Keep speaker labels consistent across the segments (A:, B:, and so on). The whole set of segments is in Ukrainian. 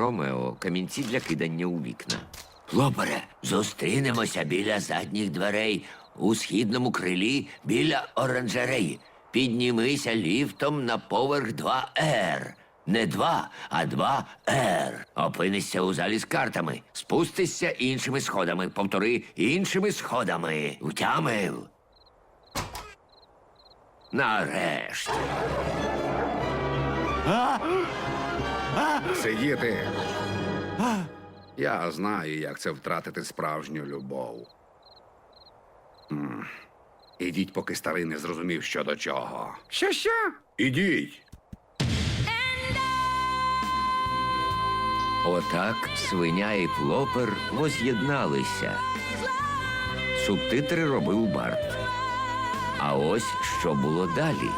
A: Ромео камінці для кидання у вікна. Лопере, зустрінемося біля задніх дверей у східному крилі біля оранжереї. Піднімися ліфтом на поверх 2Р. Не 2, а 2Р. Опинишся у залі з картами. Спустишся іншими сходами. Повтори іншими сходами. Втямив. Нарешті.
B: Сидіти. Я знаю, як це втратити справжню любов. М. Ідіть, поки старий не зрозумів, що до чого. Що що? Ідіть.
A: Отак свиня і плопер воз'єдналися. Субтитри робив Барт. А ось що було далі.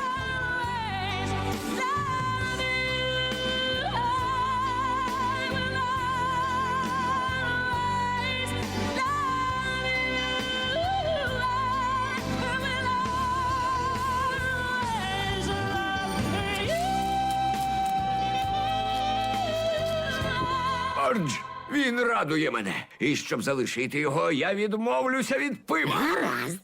A: Ордж, він радує мене. І щоб залишити його, я відмовлюся від пива.
C: Гаразд.